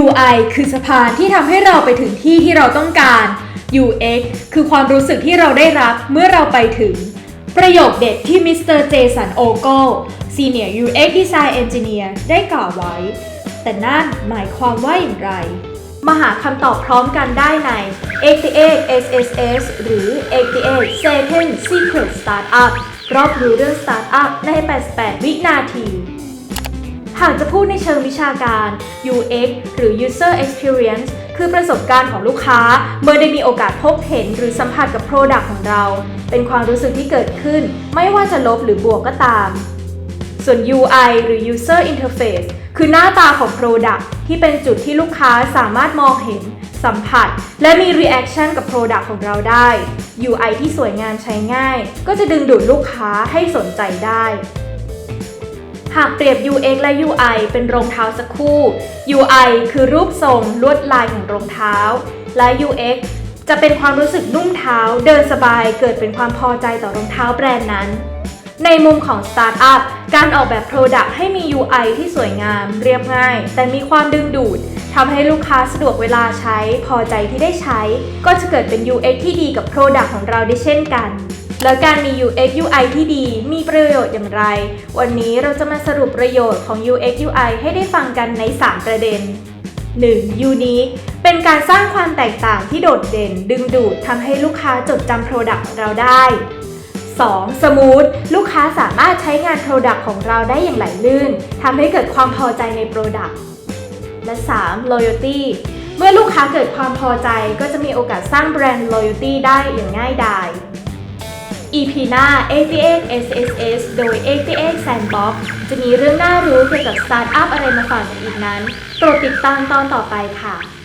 UI คือสะพานที่ทำให้เราไปถึงที่ที่เราต้องการ UX คือความรู้สึกที่เราได้รับเมื่อเราไปถึง ประโยคเด็ดที่มิสเตอร์เจสันโอโก Senior UX Design Engineer ได้กล่าวไว้ แต่นั่นหมายความว่าอย่างไร มาหาคำตอบพร้อมกันได้ใน 88 SSS หรือ 88 Second Secret Startup รอบรู้เรื่อง Startup ใน 88 วินาที หากจะพูดในเชิงวิชาการ UX หรือ User Experience คือประสบการณ์ของลูกค้า เมื่อได้มีโอกาสพบเห็นหรือสัมผัสกับ Product ของเรา เป็นความรู้สึกที่เกิดขึ้น ไม่ว่าจะลบหรือบวกก็ตาม ส่วน UI หรือ User Interface คือหน้าตาของ Product ที่เป็นจุดที่ลูกค้าสามารถมองเห็น สัมผัส และมี Reaction กับ Product ของเราได้ UI ที่สวยงามใช้ง่าย ก็จะดึงดูดลูกค้าให้สนใจได้ หากเปรียบ UX และ UI เป็นรองเท้าสักคู่ UI คือรูปทรงลวดลายของรองเท้า และ UX จะเป็นความรู้สึกนุ่มเท้า เดินสบายเกิดเป็นความพอใจต่อรองเท้าแบรนด์นั้น ในมุมของสตาร์ทอัพการออกแบบ Product ให้มี UI ที่สวยงาม เรียบง่าย แต่มีความดึงดูดทำให้ลูกค้าสะดวกเวลาใช้ พอใจที่ได้ใช้ ก็จะเกิดเป็น UX ที่ดีกับ Product ของเราได้เช่นกัน แล้วการมี UX UI ที่ดีมีประโยชน์อย่างไร วันนี้เราจะมาสรุปประโยชน์ของ UX UI ให้ได้ฟังกันใน 3 ประเด็น 1. Unique เป็นการสร้างความแตกต่างที่โดดเด่น ดึงดูดทำให้ลูกค้าจดจำ Product ของเราได้ 2. Smooth ลูกค้าสามารถใช้งาน Product ของเราได้อย่างไหลลื่นทำให้เกิดความพอใจใน Product และ 3. Loyalty เมื่อลูกค้าเกิดความพอใจก็จะมีโอกาสสร้างแบรนด์ Loyalty ได้อย่างง่ายดาย EP หน้า ATX SSS โดย ATX Sandbox จะมีเรื่องน่ารู้เกี่ยวกับสตาร์ทอัพอะไรมาฝากกันอีกนั้น โปรดติดตามตอนต่อไปค่ะ